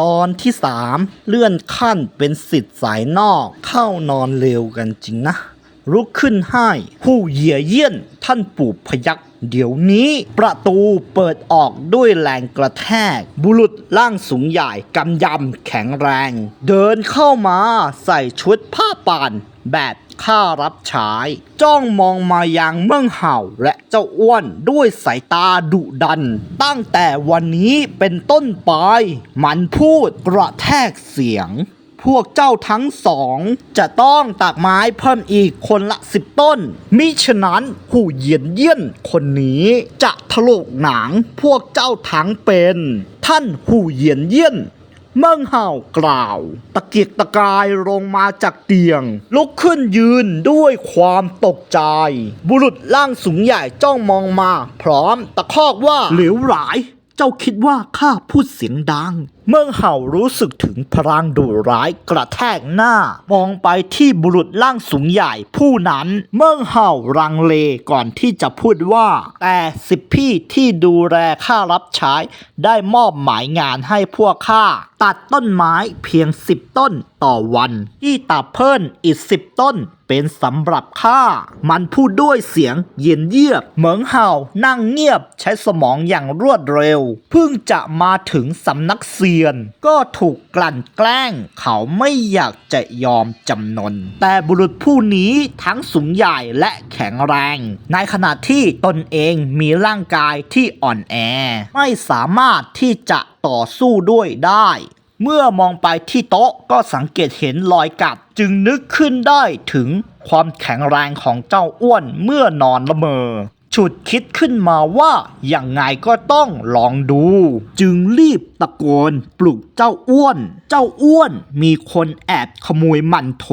ตอนที่สามเลื่อนขั้นเป็นสิทธิ์สายนอกเข้านอนเร็วกันจริงนะ ลุกขึ้นให้ผู้เหยียเยี่ยนท่านปู่พยักเดี๋ยวนี้ประตูเปิดออกด้วยแรงกระแทก บุรุษร่างสูงใหญ่กำยำแข็งแรง เดินเข้ามาใส่ชุดผ้าป่านแบบข้ารับใช้จ้องมองมายังเมืองเห่าและเจ้าอ้วนด้วยสายตาดุดัน ตั้งแต่วันนี้เป็นต้นไป มันพูดกระแทกเสียง พวกเจ้าทั้งสอง จะต้องตักไม้เพิ่มอีกคนละสิบต้น มิฉะนั้นหูเยียนเยี่ยนคนนี้จะถลกหนังพวกเจ้าทั้งเป็น ท่านหูเยียนเยี่ยน เมิ่งเห่ากล่าว ตะเกียกตะกายลงมาจากเตียง ลุกขึ้นยืนด้วยความตกใจ บุรุษร่างสูงใหญ่จ้องมองมา พร้อมตะคอกว่าเหลวหลาย เจ้าคิดว่าข้าพูดเสียงดัง เมื่อเห่ารู้สึกถึงพลังดุร้ายกระแทกหน้า มองไปที่บุรุษร่างสูงใหญ่ผู้นั้น เมื่อเห่ารังเลก่อนที่จะพูดว่า แต่สิบพี่ที่ดูแลข้ารับใช้ ได้มอบหมายงานให้พวกข้าตัดต้นไม้เพียงสิบต้นต่อวัน ที่ตัดเพิ่มอีกสิบต้นเป็นสำหรับข้า มันพูดด้วยเสียงเย็นเยียบ เหมืองเห่านั่งเงียบใช้สมองอย่างรวดเร็ว เพิ่งจะมาถึงสำนักเียน ก็ถูกกลั่นแกล้ง เขาไม่อยากจะยอมจำนน แต่บุรุษผู้นี้ทั้งสูงใหญ่และแข็งแรง ในขณะที่ตนเองมีร่างกายที่อ่อนแอ ไม่สามารถที่จะต่อสู้ด้วยได้เมื่อมองไปที่โต๊ะก็สังเกตเห็นรอยกัด จึงนึกขึ้นได้ถึงความแข็งแรงของเจ้าอ้วนเมื่อนอนละเมอ ฉุดคิดขึ้นมาว่าอย่างไงก็ต้องลองดู จึงรีบตะโกนปลุกเจ้าอ้วน เจ้าอ้วนมีคนแอบขโมยมันโถ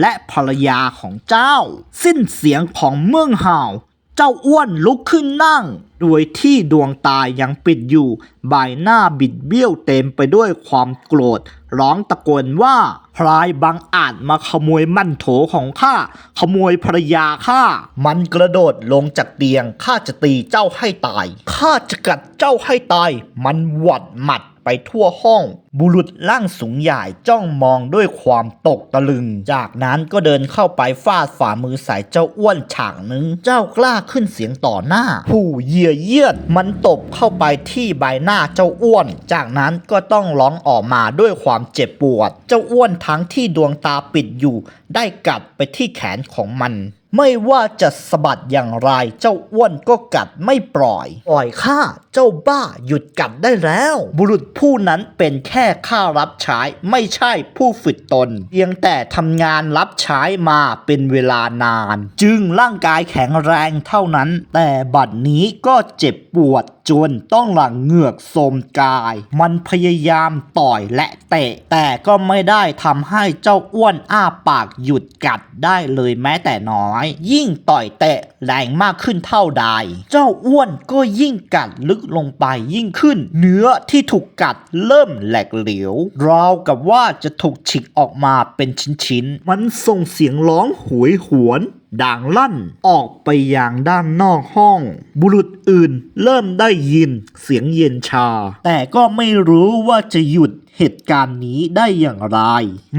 และภรรยาของเจ้า สิ้นเสียงของเมืองห่าว เจ้าอ้วนลุกขึ้นนั่ง โดยที่ดวงตายังปิดอยู่ ใบหน้าบิดเบี้ยวเต็มไปด้วยความโกรธ ร้องตะโกนว่าพรายบังอาจมาขโมยมั่นโถของข้า ขโมยภรรยาข้า มันกระโดดลงจากเตียง ข้าจะตีเจ้าให้ตาย ข้าจะกัดเจ้าให้ตาย มันหวัดหมัด ไปทั่วห้อง บุรุษร่างสูงใหญ่จ้องมองด้วยความตกตะลึง จากนั้นก็เดินเข้าไปฟาดฝ่ามือใส่เจ้าอ้วนฉากหนึ่ง เจ้ากล้าขึ้นเสียงต่อหน้า ผู้เหยียเยียดมันตบเข้าไปที่ใบหน้าเจ้าอ้วน จากนั้นก็ต้องร้องออกมาด้วยความเจ็บปวด เจ้าอ้วนทั้งที่ดวงตาปิดอยู่ ได้กัดไปที่แขนของมัน ไม่ว่าจะสะบัดอย่างไร เจ้าอ้วนก็กัดไม่ปล่อย ปล่อยข้าเจ้าบ้าหยุดกัดได้แล้ว บุรุษผู้นั้นเป็นแค่ข้ารับใช้ไม่ใช่ผู้ฝึกตน เพียงแต่ทำงานรับใช้มาเป็นเวลานาน จึงร่างกายแข็งแรงเท่านั้น แต่บัดนี้ก็เจ็บปวดจนต้องหลังเหงือกโสมกาย มันพยายามต่อยและเตะ แต่ก็ไม่ได้ทำให้เจ้าอ้วนอ้าปากหยุดกัดได้เลยแม้แต่น้อย ยิ่งต่อยเตะแรงมากขึ้นเท่าใด เจ้าอ้วนก็ยิ่งกัดลึกลงไปยิ่งขึ้น เนื้อที่ถูกกัดเริ่มแหลกเหลวราวกับว่าจะถูกฉีกออกมาเป็นชิ้นๆ มันส่งเสียงร้องโหวยหวน ด่างลั่นออกไปอย่างด้านนอกห้อง บุรุษอื่นเริ่มได้ยินเสียงเย็นชา แต่ก็ไม่รู้ว่าจะหยุดเหตุการณ์นี้ได้อย่างไร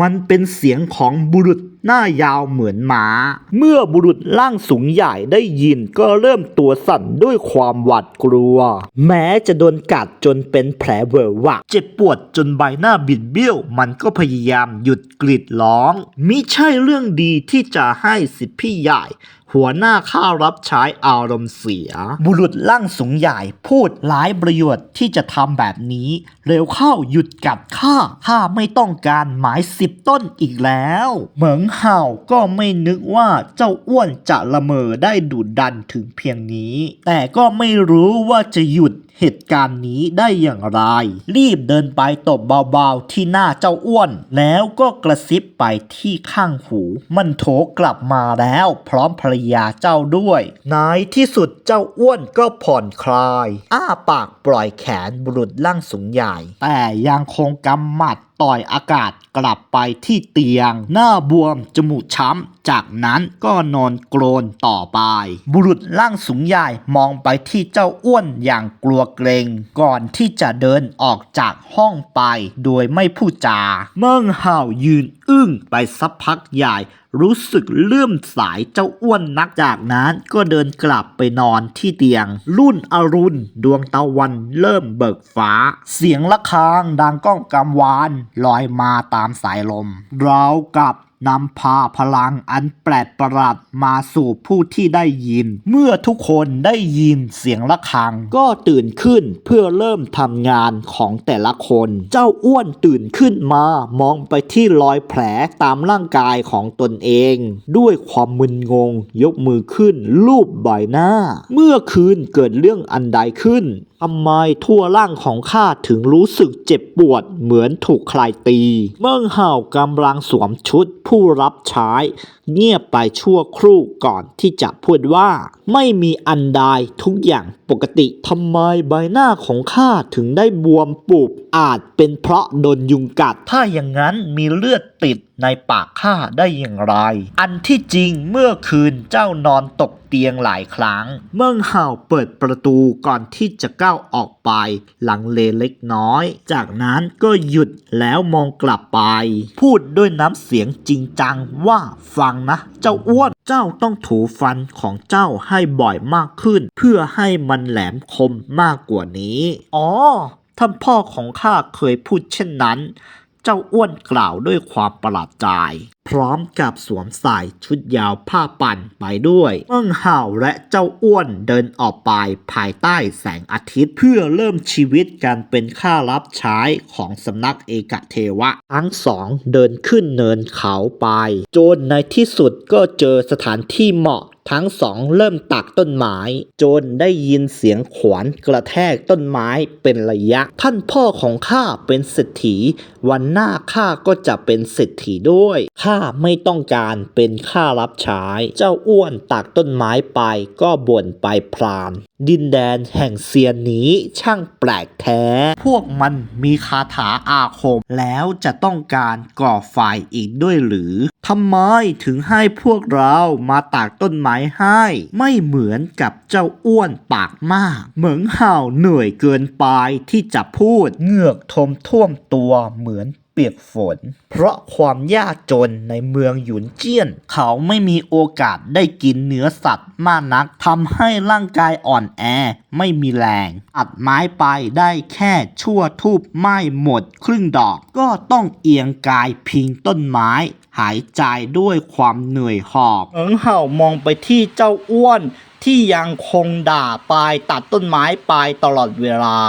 มันเป็นเสียงของบุรุษหน้ายาวเหมือนหมา เมื่อบุรุษร่างสูงใหญ่ได้ยินก็เริ่มตัวสั่นด้วยความหวาดกลัว แม้จะโดนกัดจนเป็นแผลเวอะหวะ เจ็บปวดจนใบหน้าบิดเบี้ยว มันก็พยายามหยุดกรีดร้อง มิใช่เรื่องดีที่จะให้สิทธิพี่ใหญ่ หัวหน้าข้ารับใช้อารมณ์เสีย บุรุษร่างสูงใหญ่พูดหลายประโยชน์ที่จะทำแบบนี้ เร็วเข้าหยุดกัดข้าข้าไม่ต้องการหมายสิบต้นอีกแล้ว เหมิงเห่าก็ไม่นึกว่าเจ้าอ้วนจะละเมอได้ดุดันถึงเพียงนี้ แต่ก็ไม่รู้ว่าจะหยุด เหตุการณ์นี้ได้อย่างไร รีบเดินไปตบเบาๆที่หน้าเจ้าอ้วน แล้วก็กระซิบไปที่ข้างหู มันโถกลับมาแล้ว พร้อมภรรยาเจ้าด้วยในที่สุดเจ้าอ้วนก็ผ่อนคลาย อ้าปากปล่อยแขนบุรุษร่างสูงใหญ่ แต่ยังคงกำหมัดต่อยอากาศกลับไปที่เตียง หน้าบวมจมูกช้ำ จากนั้นก็นอนโกรนต่อไป บุรุษร่างสูงใหญ่มองไปที่เจ้าอ้วนอย่างกลัวเกรง ก่อนที่จะเดินออกจากห้องไปโดยไม่พูดจา เมื่งห่าวยืนอึ้งไปสักพักใหญ่ รู้สึกเลื่อมสายเจ้าอ้วนนักจากนั้นก็เดินกลับไปนอนที่เตียง รุ่นอรุณดวงตะวันเริ่มเบิกฟ้า เสียงะระฆังดังก้องกำวาน ลอยมาตามสายลมเรากับ นำพาพลังอันแปลกประหลาดมาสู่ผู้ที่ได้ยิน เมื่อทุกคนได้ยินเสียงะระฆัง ก็ตื่นขึ้นเพื่อเริ่มทำงานของแต่ละคน เจ้าอ้วนตื่นขึ้นมามองไปที่รอยแผลตามร่างกายของตนเอง ด้วยความมึนงง ยกมือขึ้นลูบใบหน้า เมื่อคืนเกิดเรื่องอันใดขึ้นทำไมทั่วร่างของข้าถึงรู้สึกเจ็บปวดเหมือนถูกใครตี เมิ่งห่ากำลังสวมชุดผผู้รับใช้เงียบไปชั่วครู่ก่อนที่จะพูดว่า ไม่มีอันใดทุกอย่างปกติทำไมใบหน้าของข้าถึงได้บวมปูบอาจเป็นเพราะโดนยุงกัด ถ้าอย่างนั้นมีเลือดติดในปากข้าได้อย่างไร อันที่จริงเมื่อคืนเจ้านอนตกเตียงหลายครั้ง เมิ่งห่าเปิดประตูก่อนที่จะก้าวออกไป หลังเลเล็กน้อย จากนั้นก็หยุดแล้วมองกลับไป พูดด้วยน้ำเสียงจริงจังว่าฟังนะ เจ้าอ้วนเจ้าต้องถูฟันของเจ้าให้บ่อยมากขึ้น เพื่อให้มันแหลมคมมากกว่านี้ อ๋อท่านพ่อของข้าเคยพูดเช่นนั้น เจ้าอ้วนกล่าวด้วยความประหลาดใจ พร้อมกับสวมใส่ชุดยาวผ้าปั่นไปด้วยเมิ่งห่าวและเจ้าอ้วนเดินออกไปภายใต้แสงอาทิตย์ เพื่อเริ่มชีวิตการเป็นข้ารับใช้ของสำนักเอกเทวะ ทั้งสองเดินขึ้นเนินเขาไป จนในที่สุดก็เจอสถานที่เหมาะทั้งสองเริ่มตักต้นไม้ จนได้ยินเสียงขวานกระแทกต้นไม้เป็นระยะ ท่านพ่อของข้าเป็นเศรษฐี วันหน้าข้าก็จะเป็นเศรษฐีด้วยข้าาไม่ต้องการเป็นข้ารับใช้ เจ้าอ้วนตักต้นไม้ไปก็บ่นไปพลาน ดินแดนแห่งเซียนนี้ช่างแปลกแท้ พวกมันมีคาถาอาคม แล้วจะต้องการก่อไฟอีกด้วยหรือทำไมถึงให้พวกเรามาตากต้นไม้ให้ ไม่เหมือนกับเจ้าอ้วนปากมาก เหมืองห่าวเหนื่อยเกินไปที่จะพูด เหงือกทมท่วมตัวเหมือน เปียกฝน เพราะความยากจนในเมืองหยุนเจี้ยน เขาไม่มีโอกาสได้กินเนื้อสัตว์มากนักทำให้ร่างกายอ่อนแอไม่มีแรงอัดไม้ไปได้แค่ชั่วทูบไม้หมดครึ่งดอกก็ต้องเอียงกายพิงต้นไม้ หายใจด้วยความเหนื่อยหอบเอิงเห่ามองไปที่เจ้าอ้วน ที่ยังคงด่าปลายตัดต้นไม้ไปตลอดเวลา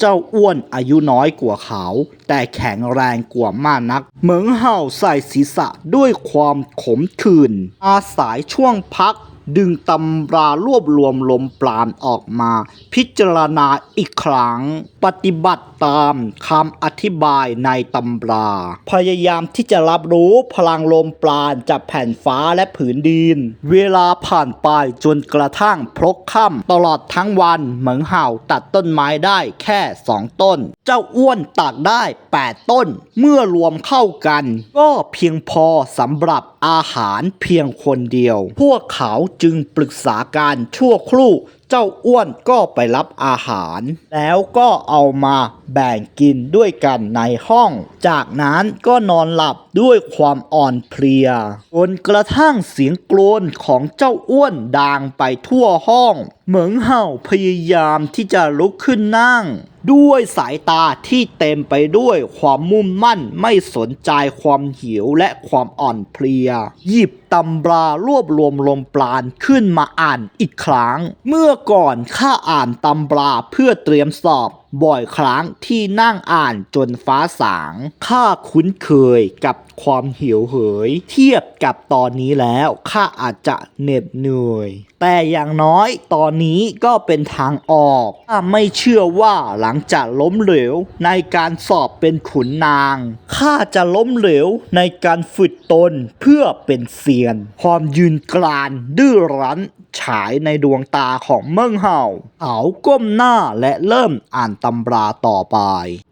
เจ้าอ้วนอายุน้อยกว่าเขา แต่แข็งแรงกว่ามากนัก เหมืองเห่าใส่ศีรษะด้วยความขมขื่นอาศัยช่วงพัก ดึงตำรารวบรวมลมปราณออกมา พิจารณาอีกครั้ง ปฏิบัติตามคำอธิบายในตำรา พยายามที่จะรับรู้พลังลมปราณจากแผ่นฟ้าและผืนดิน เวลาผ่านไปจนกระทั่งพลกค่ำตลอดทั้งวันเหมืองเห่าตัดต้นไม้ได้แค่สองต้น เจ้าอ้วนตัดได้ 8 ต้น เมื่อรวมเข้ากัน ก็เพียงพอสำหรับอาหารเพียงคนเดียว พวกเขาจึงปรึกษาการชั่วครู่ เจ้าอ้วนก็ไปรับอาหาร แล้วก็เอามาแบ่งกินด้วยกันในห้อง จากนั้นก็นอนหลับด้วยความอ่อนเพลียจนกระทั่งเสียงกรนของเจ้าอ้วนดังไปทั่วห้อง เหมืองเห่าพยายามที่จะลุกขึ้นนั่งด้วยสายตาที่เต็มไปด้วยความมุ่งมั่นไม่สนใจความหิวและความอ่อนเพลีย หยิบ ตำรารวบรวมลมปราณขึ้นมาอ่านอีกครั้ง เมื่อก่อนข้าอ่านตำราเพื่อเตรียมสอบบ่อยครั้งที่นั่งอ่านจนฟ้าสาง ข้าคุ้นเคยกับความหิวเหย เทียบกับตอนนี้แล้วข้าอาจจะเหน็ดเหนื่อย แต่อย่างน้อยตอนนี้ก็เป็นทางออกข้าไม่เชื่อว่าหลังจากล้มเหลวในการสอบเป็นขุนนาง ข้าจะล้มเหลวในการฝึกตนเพื่อเป็นเซียน ความยืนกรานดื้อรั้น ฉายในดวงตาของเมิงเห่าเขาก้มหน้าและเริ่มอ่านตำราต่อไป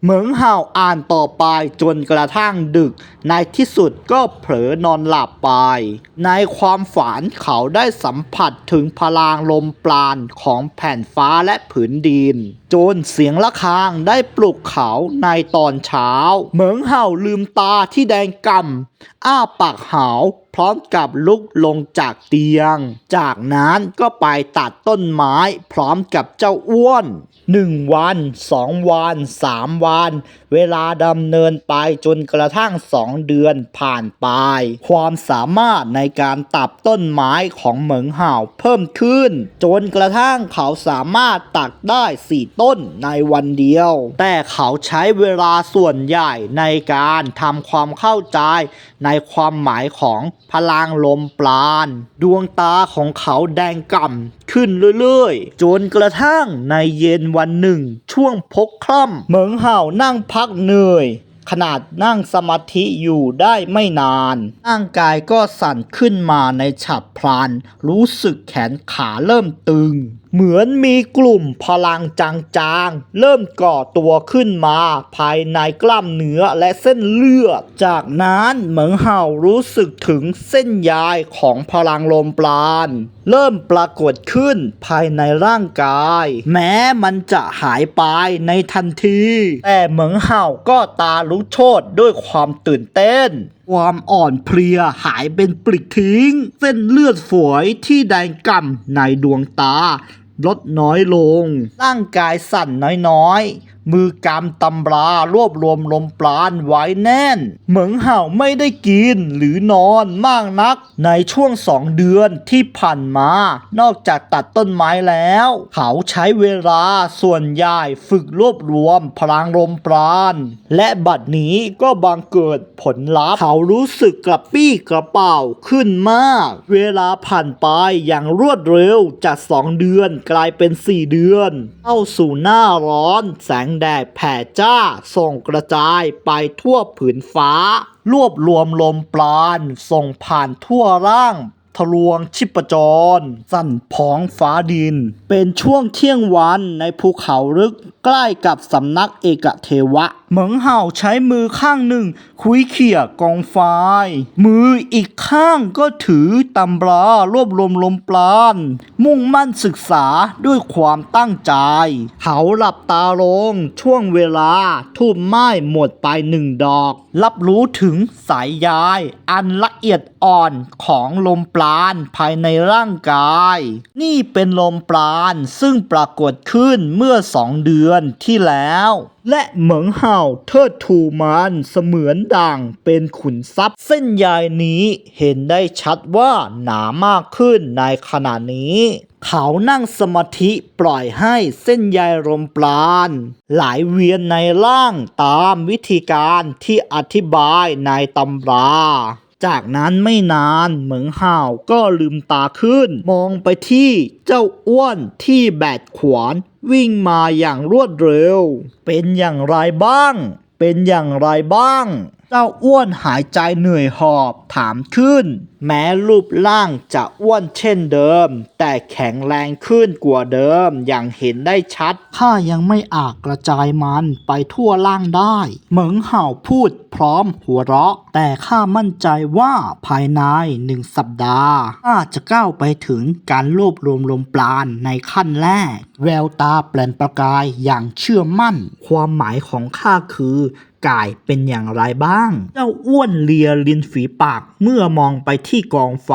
เมิงเห่าอ่านต่อไปจนกระทั่งดึก ในที่สุดก็เผลอนอนหลับไป ในความฝันเขาได้สัมผัสถึงพลังลมปราณของแผ่นฟ้าและผืนดินจนเสียงะระฆังได้ปลุกเขาในตอนเช้า เหมิงเห่าลืมตาที่แดงกำอ้าปากหาวพร้อมกับลุกลงจากเตียง จากนั้นก็ไปตัดต้นไม้พร้อมกับเจ้าอ้วนหนึ่งวันสองวันสามวัน เวลาดำเนินไปจนกระทั่งสองเดือนผ่านไป ความสามารถในการตัดต้นไม้ของเหมิงห่าวเพิ่มขึ้น จนกระทั่งเขาสามารถตัดได้สี่ต้นในวันเดียว แต่เขาใช้เวลาส่วนใหญ่ในการทำความเข้าใจในความหมายของพลังลมปราณ ดวงตาของเขาแดงก่ำขึ้นเรื่อยๆ จนกระทั่งในเย็นวันหนึ่ง ช่วงพกคล่ำเหมิงเห่านั่งพักเหนื่อยขนาดนั่งสมาธิอยู่ได้ไม่นาน ร่างกายก็สั่นขึ้นมาในฉับพลัน รู้สึกแขนขาเริ่มตึง เหมือนมีกลุ่มพลังจางๆ เริ่มก่อตัวขึ้นมา ภายในกล้ามเนื้อและเส้นเลือด จากนั้นเหมิงเห่ารู้สึกถึงเส้นใยของพลังลมปราณ เริ่มปรากฏขึ้นภายในร่างกาย แม้มันจะหายไปในทันที แต่เหมิงเห่าก็ตาลุกโชนด้วยความตื่นเต้นความอ่อนเพลียหายเป็นปลิกทิ้ง เส้นเลือดฝอยที่แดงก่ำในดวงตา ลดน้อยลง ร่างกายสั่นน้อยๆ มือกำตำรารวบรวมลมปราณไว้แน่น เหมิงเห่าไม่ได้กินหรือนอนมากนัก ในช่วงสองเดือนที่ผ่านมา นอกจากตัดต้นไม้แล้ว เขาใช้เวลาส่วนใหญ่ฝึกรวบรวมพลังลมปราณ และบัดนี้ก็บังเกิดผลลัพธ์ เขารู้สึกกระปี้กระเป๋าขึ้นมาก เวลาผ่านไปอย่างรวดเร็วจากสองเดือนกลายเป็นสี่เดือน เข้าสู่หน้าร้อนแสงแดดแผ่จ้า ส่งกระจายไปทั่วผืนฟ้า รวบรวมลมปราณส่งผ่านทั่วร่างทะลวงชิปจร สั่นผองฟ้าดิน เป็นช่วงเที่ยงวันในภูเขาลึกใกล้กับสำนักเอกเทวะ เหมิงเห่าใช้มือข้างหนึ่ง คุยเขี่ยกองไฟมืออีกข้างก็ถือตำรารวบรวมลมปราณมุ่งมั่นศึกษาด้วยความตั้งใจ เขาหลับตาลงช่วงเวลาทูบไม้หมดไปหนึ่งดอก รับรู้ถึงสายยาย อันละเอียดอ่อนของลมปราณภายในร่างกาย นี่เป็นลมปราณซึ่งปรากฏขึ้นเมื่อสองเดือนที่แล้วและเหมิงเห่าเทิดทูมันเสมือนดังเป็นขุนทรัพย์ เส้นใยนี้เห็นได้ชัดว่าหนามากขึ้นในขณะนี้เขานั่งสมาธิปล่อยให้เส้นใยลมปราณไหลเวียนในร่างตามวิธีการที่อธิบายในตำรา จากนั้นไม่นานเหมิงห่าวก็ลืมตาขึ้น มองไปที่เจ้าอ้วนที่แบดขวานวิ่งมาอย่างรวดเร็ว เป็นอย่างไรบ้าง เป็นอย่างไรบ้าง เจ้าอ้วนหายใจเหนื่อยหอบถามขึ้น แม้รูปร่างจะอ้วนเช่นเดิม แต่แข็งแรงขึ้นกว่าเดิมอย่างเห็นได้ชัดข้ายังไม่อาจกระจายมันไปทั่วล่างได้ เหมิงเห่าพูดพร้อมหัวเราะ แต่ข้ามั่นใจว่าภายในหนึ่งสัปดาห์ข้าจะก้าวไปถึงการรวบรวมลมปราณในขั้นแรก แววตาเปลนประกายอย่างเชื่อมั่น ความหมายของข้าคือ กายเป็นอย่างไรบ้าง เจ้าอ้วนเลียลิ้นฝีปากเมื่อมองไปที่กองไฟ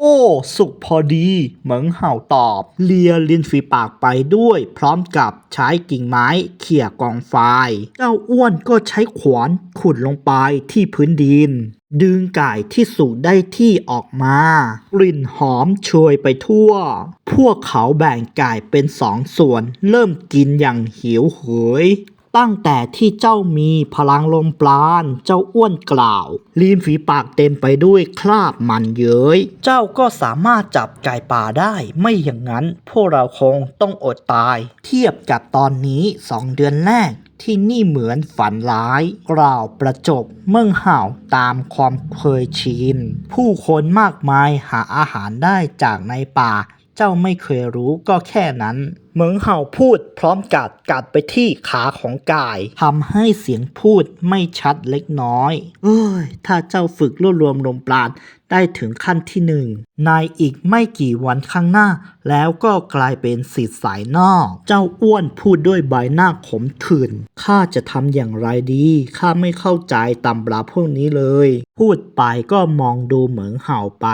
โอ้ สุกพอดี เหมิงเห่าตอบ เลียลิ้นฝีปากไปด้วย พร้อมกับใช้กิ่งไม้เขี่ยกองไฟ เจ้าอ้วนก็ใช้ขวานขุดลงไปที่พื้นดินดึงไก่ที่สุกได้ที่ออกมา กลิ่นหอมโชยไปทั่ว พวกเขาแบ่งไก่เป็นสองส่วน เริ่มกินอย่างหิวโหย ตั้งแต่ที่เจ้ามีพลังลมปราณ เจ้าอ้วนกล่าวริมฝีปากเต็มไปด้วยคราบมันเย้ย เจ้าก็สามารถจับไก่ป่าได้ ไม่อย่างนั้น พวกเราคงต้องอดตาย เทียบกับตอนนี้สองเดือนแรกที่นี่เหมือนฝันร้าย กล่าวประจบเมื่งห่าวตามความเคยชิน ผู้คนมากมายหาอาหารได้จากในป่า เจ้าไม่เคยรู้ก็แค่นั้น เหมืองเห่าพูดพร้อมกัดกัดไปที่ขาของกายทำให้เสียงพูดไม่ชัดเล็กน้อย เอ้ย ถ้าเจ้าฝึกรวบรวมลมปราณได้ถึงขั้นที่หนึ่งในอีกไม่กี่วันข้างหน้า แล้วก็กลายเป็นสิทธิ์สายนอก เจ้าอ้วนพูดด้วยใบหน้าขมขื่นข้าจะทำอย่างไรดีข้าไม่เข้าใจตำราพวกนี้เลย พูดไปก็มองดูเหมืองเห่าไป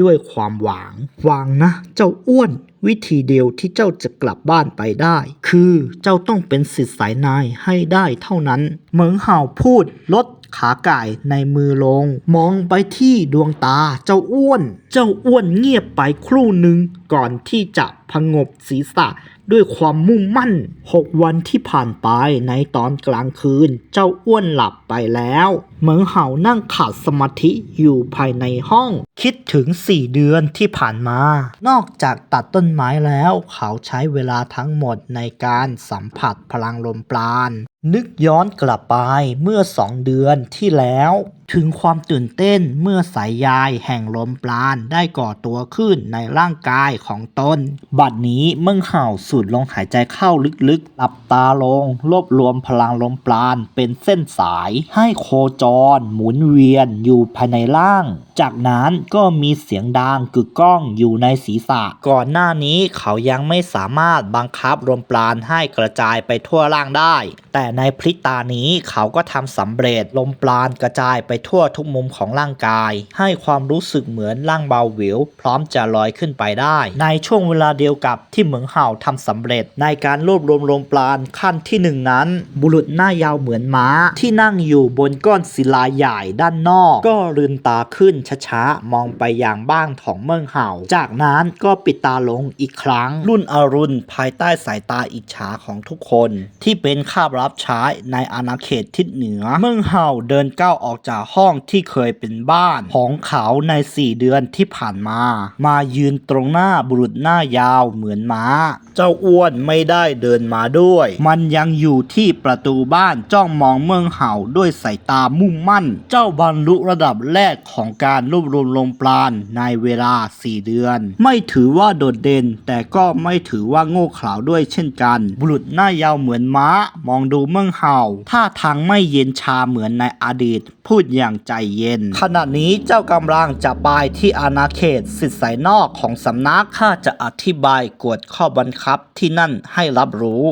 ด้วยความหวังหวังนะ เจ้าอ้วน วิธีเดียวที่เจ้าจะกลับบ้านไปได้ คือเจ้าต้องเป็นสิทธิ์สายนายให้ได้เท่านั้น เหมืองเห่าพูดลดขาไก่ในมือลง มองไปที่ดวงตาเจ้าอ้วน เจ้าอ้วนเงียบไปครู่หนึ่งก่อนที่จะพงบศีรษะ ด้วยความมุ่งมั่น 6 วันที่ผ่านไปในตอนกลางคืน เจ้าอ้วนหลับไปแล้ว เหมืองเห่านั่งขาดสมาธิอยู่ภายในห้อง คิดถึง 4 เดือนที่ผ่านมา นอกจากตัดต้นไม้แล้ว เขาใช้เวลาทั้งหมดในการสัมผัสพลังลมปราณ นึกย้อนกลับไปเมื่อสองเดือนที่แล้ว ถึงความตื่นเต้นเมื่อสายยายแห่งลมปราณได้ก่อตัวขึ้นในร่างกายของตน บัดนี้เมื่งเห่าสูดลมหายใจเข้าลึกๆ หลับตาลง รวบรวมพลังลมปราณเป็นเส้นสาย ให้โคจร หมุนเวียนอยู่ภายในร่าง จากนั้นก็มีเสียงดังกึกก้องอยู่ในศีรษะ ก่อนหน้านี้เขายังไม่สามารถบังคับลมปราณให้กระจายไปทั่วร่างได้ แต่ในพริตานี้เขาก็ทำสำเร็จลมปราณกระจายไปทั่วทุกมุมของร่างกาย ให้ความรู้สึกเหมือนร่างเบาหวิว พร้อมจะลอยขึ้นไปได้ ในช่วงเวลาเดียวกับที่เหมืองเห่าทำสำเร็จ ในการรวบรวมลมปราณขั้นที่หนึ่งนั้น บุรุษหน้ายาวเหมือนม้า ที่นั่งอยู่บนก้อนศิลาใหญ่ด้านนอก ก็ลืมตาขึ้นช้าๆมองไปอย่างบ้างของเมืองเห่า จากนั้นก็ปิดตาลงอีกครั้ง รุ่นอรุณภายใต้สายตาอิจฉาของทุกคน ที่เป็นข้ารับใช้ในอาณาเขตทิศเหนือ เมืองเหาเดินก้าวออกจากห้องที่เคยเป็นบ้านของเขาในสี่เดือนที่ผ่านมา มายืนตรงหน้าบุรุษหน้ายาวเหมือนม้า เจ้าอ้วนไม่ได้เดินมาด้วย มันยังอยู่ที่ประตูบ้านจ้องมองเมืองเหาด้วยสายตามุ่งมั่น เจ้าบรรลุระดับแรกของการรวบรวมลมปราณในเวลา 4 เดือน ไม่ถือว่าโดดเด่น แต่ก็ไม่ถือว่าโง่เขลาด้วยเช่นกัน บุรุษหน้ายาวเหมือนม้ามองดูเมืองเห่าท่าทางไม่เย็นชาเหมือนในอดีต พูดอย่างใจเย็น ขณะนี้เจ้ากำลังจะไปที่อาณาเขตสิทธิสายนอกของสำนักข้าจะอธิบายกฎข้อบังคับที่นั่นให้รับรู้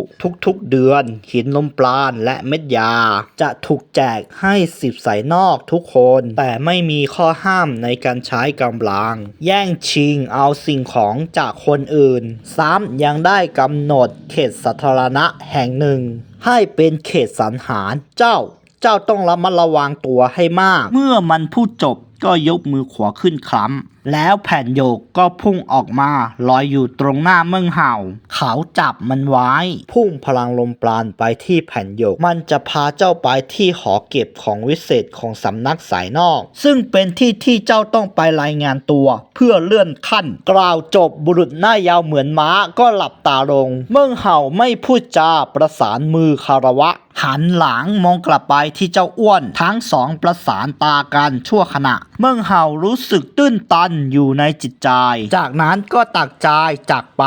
ทุกๆเดือน หินลมปราณและเม็ดยา จะถูกแจกให้สิบสายนอกทุกคน แต่ไม่มีข้อห้ามในการใช้กำลัง แย่งชิงเอาสิ่งของจากคนอื่น ซ้ำยังได้กำหนดเขตสาธารณะแห่งหนึ่ง ให้เป็นเขตสันหารเจ้า เจ้าต้องระมัดระวังตัวให้มาก เมื่อมันพูดจบก็ยกมือขวาขึ้นคล้ำแล้วแผ่นโยกก็พุ่งออกมาลอยอยู่ตรงหน้าเมืองเห่า เขาจับมันไว้ พุ่งพลังลมปราณไปที่แผ่นโยก มันจะพาเจ้าไปที่หอเก็บของวิเศษของสำนักสายนอก ซึ่งเป็นที่ที่เจ้าต้องไปรายงานตัว เพื่อเลื่อนขั้น กล่าวจบบุรุษหน้ายาวเหมือนม้าก็หลับตาลง เมืองเห่าไม่พูดจาประสานมือคารวะหันหลังมองกลับไปที่เจ้าอ้วน ทั้งสองประสานตากันชั่วขณะ เมืองเห่ารู้สึกตื้นตันอยู่ในจิตใจ จากนั้นก็ตักใจจากไป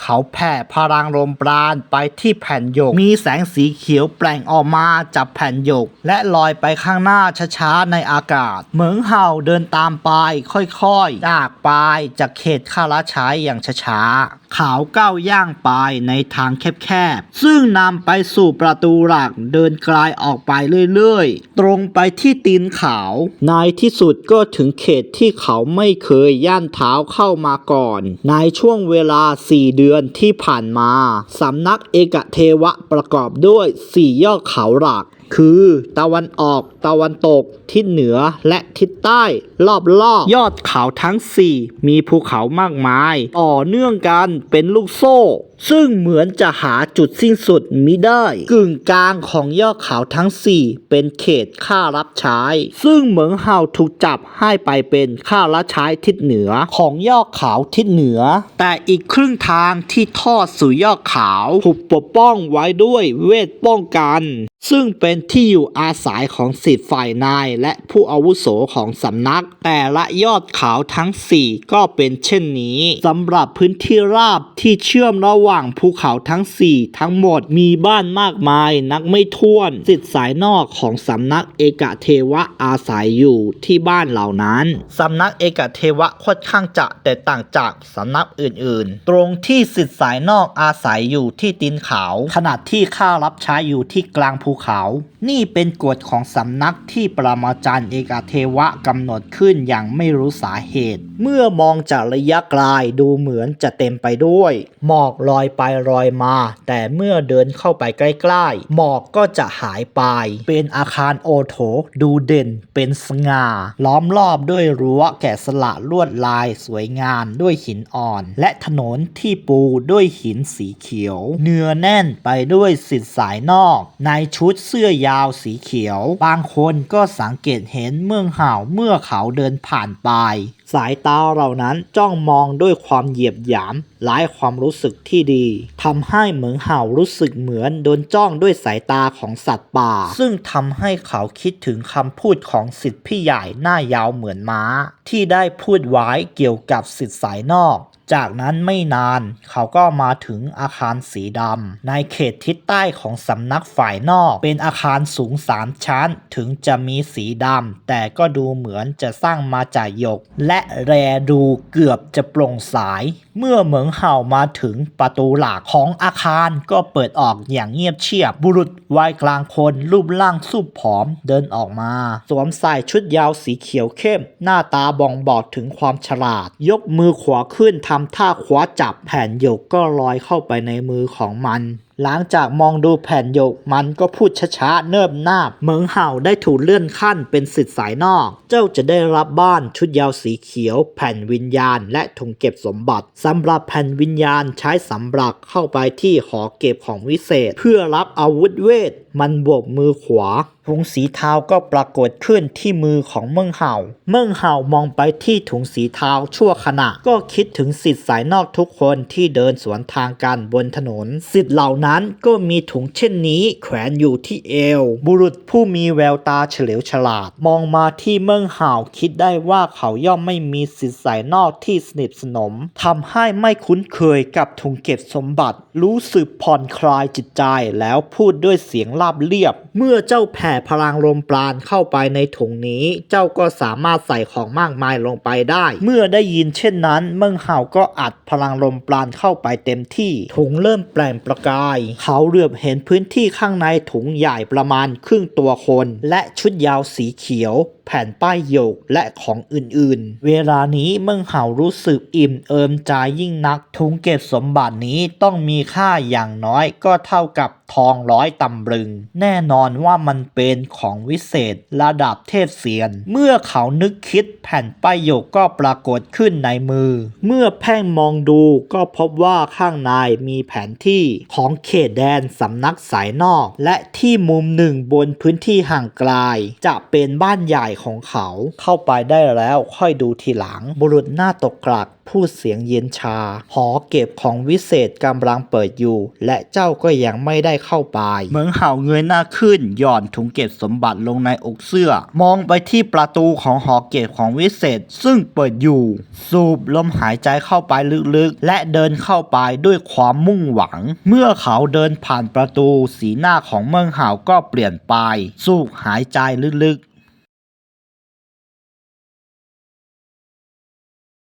เขาแผ่พลังลมปราณไปที่แผ่นโยก มีแสงสีเขียวแปลงออกมาจากแผ่นโยก และลอยไปข้างหน้าช้าๆในอากาศ เหมืองเห่าเดินตามไปค่อยๆ จากไปจากเขตข้าราชายอย่างช้าๆเขาก้าวย่างไปในทางแคบๆ ซึ่งนำไปสู่ประตูหลักเดินไกลออกไปเรื่อยๆ ตรงไปที่ตีนเขา ในที่สุดก็ถึงเขตที่เขาไม่เคคยย่านเท้าเข้ามาก่อน ในช่วงเวลา 4 เดือนที่ผ่านมา สำนักเอกเทวะประกอบด้วย 4 ยอดเขาหลัก คือ ตะวันออกตะวันตก ทิศเหนือและทิศใต้ รอบๆอบยอดเขาทั้ง 4 มีภูเขามากมาย ต่อเนื่องกันเป็นลูกโซ่ ซึ่งเหมือนจะหาจุดสิ้นสุดมิได้ กึ่งกลางของยอดเขาทั้ง 4 เป็นเขตข้ารับใช้ ซึ่งเหมืองเห่าถูกจับให้ไปเป็นข้ารับใช้ทิศเหนือของยอดเขาทิศเหนือ แต่อีกครึ่งทางที่ทอดสู่ยอดเขาถูกปกป้องไว้ด้วยเวทป้องกัน ซึ่งเป็นที่อยู่อาศัยของสิ่งสิทธิ์ฝ่ายนายและผู้อาวุโสของสำนัก แต่ละยอดเขาทั้ง 4 ก็เป็นเช่นนี้สำหรับพื้นที่ราบที่เชื่อมระหว่างภูเขาทั้ง 4 ทั้งหมดมีบ้านมากมายนักไม่ถ้วน สิทธิ์สายนอกของสำนักเอกเทวะอาศัยอยู่ที่บ้านเหล่านั้นสำนักเอกเทวะค่อนข้างจะแตกต่างจากสำนักอื่น ๆ ตรงที่สิทธิ์สายนอกอาศัยอยู่ที่ตีนเขา ขณะที่ข้ารับใช้อยู่ที่กลางภูเขา นี่เป็นกฎของสำนักนักที่ปรมาจารย์เอกเทวะกำหนดขึ้นอย่างไม่รู้สาเหตุ เมื่อมองจากระยะไกลดูเหมือนจะเต็มไปด้วย หมอกลอยไปลอยมา แต่เมื่อเดินเข้าไปใกล้ๆ หมอกก็จะหายไป เป็นอาคารโอโถดูเด่นเป็นสง่า ล้อมรอบด้วยรั้วแกะสลักลวดลายสวยงามด้วยหินอ่อน และถนนที่ปูด้วยหินสีเขียว เนื้อแน่นไปด้วยสิทธิสายนอก ในชุดเสื้อยาวสีเขียว บางคนก็สังเกตเห็นเมืองห่าวเมื่อเขาเดินผ่านไป สายตาเหล่านั้นจ้องมองด้วยความเหยียบหยามหลายความรู้สึกที่ดีทำให้เหมืองเห่ารู้สึกเหมือนโดนจ้องด้วยสายตาของสัตว์ป่า ซึ่งทำให้เขาคิดถึงคำพูดของสิทธิพี่ใหญ่หน้ายาวเหมือนม้า ที่ได้พูดไว้เกี่ยวกับสิทธิสายนอก จากนั้นไม่นานเขาก็มาถึงอาคารสีดำในเขตทิศใต้ของสำนักฝ่ายนอก เป็นอาคารสูงสามชั้น ถึงจะมีสีดำแต่ก็ดูเหมือนจะสร้างมาจากหยกและแรดูเกือบจะโปร่งใสเมื่อเหมืองเห่ามาถึงประตูหลักของอาคารก็เปิดออกอย่างเงียบเชียบ บุรุษวัยกลางคนรูปร่างสูบผอมเดินออกมา สวมใส่ชุดยาวสีเขียวเข้ม หน้าตาบ่งบอกถึงความฉลาด ยกมือขวาขึ้นทำท่าคว้าจับแผ่นหยกก็ลอยเข้าไปในมือของมัน หลังจากมองดูแผ่นหยกมันก็พูดช้าๆเนิบนาบเหมิงเห่าได้ถูกเลื่อนขั้นเป็นสิทธิ์สายนอก เจ้าจะได้รับบ้านชุดยาวสีเขียว แผ่นวิญญาณ และถุงเก็บสมบัติสำหรับแผ่นวิญญาณใช้สำหรับเข้าไปที่หอเก็บของวิเศษ เพื่อรับอาวุธเวทมันโบกมือขวาถุงสีเทาก็ปรากฏขึ้นที่มือของเมืองเห่า เมืองเห่ามองไปที่ถุงสีเทาชั่วขณะ ก็คิดถึงสิทธิ์สายนอกทุกคนที่เดินสวนทางกันบนถนน สิทธิ์เหล่านั้นก็มีถุงเช่นนี้ แขวนอยู่ที่เอว บุรุษผู้มีแววตาเฉลียวฉลาด มองมาที่เมืองเห่าคิดได้ว่าเขาย่อมไม่มีสิทธิ์สายนอกที่สนิทสนมทำให้ไม่คุ้นเคยกับถุงเก็บสมบัติ รู้สึกผ่อนคลายจิตใจแล้วพูดด้วยเสียงล้าราบเรียบ เมื่อเจ้าแผ่พลังลมปราณเข้าไปในถุงนี้ เจ้าก็สามารถใส่ของมากมายลงไปได้ เมื่อได้ยินเช่นนั้น เมืองเห่าก็อัดพลังลมปราณเข้าไปเต็มที่ ถุงเริ่มแปลงประกาย เขาเหลือบเห็นพื้นที่ข้างในถุงใหญ่ประมาณครึ่งตัวคน และชุดยาวสีเขียว แผ่นป้ายโยกและของอื่นๆ เวลานี้เมืองเห่ารู้สึกอิ่มเอิมใจยิ่งนักถุงเก็บสมบัตินี้ต้องมีค่าอย่างน้อยก็เท่ากับทองร้อยตำลึง แน่นอนว่ามันเป็นของวิเศษระดับเทพเสียน เมื่อเขานึกคิดแผ่นป้ายโยกก็ปรากฏขึ้นในมือ เมื่อแพ่งมองดูก็พบว่าข้างในมีแผนที่ของเขตแดนสำนักสายนอก และที่มุมหนึ่งบนพื้นที่ห่างไกล จะเป็นบ้านใหญ่ของเขาเข้าไปได้แล้วค่อยดูทีหลัง บุรุษหน้าตกกลักพูดเสียงเย็นชา หอเก็บของวิเศษกำลังเปิดอยู่ และเจ้าก็ยังไม่ได้เข้าไปเหมืองเห่าเงยหน้าขึ้น หย่อนถุงเก็บสมบัติลงในอกเสื้อ มองไปที่ประตูของหอเก็บของวิเศษ ซึ่งเปิดอยู่ สูบลมหายใจเข้าไปลึกๆ และเดินเข้าไปด้วยความมุ่งหวัง เมื่อเขาเดินผ่านประตูสีหน้าของเมืองเห่าก็เปลี่ยนไป สูบหายใจลึกๆ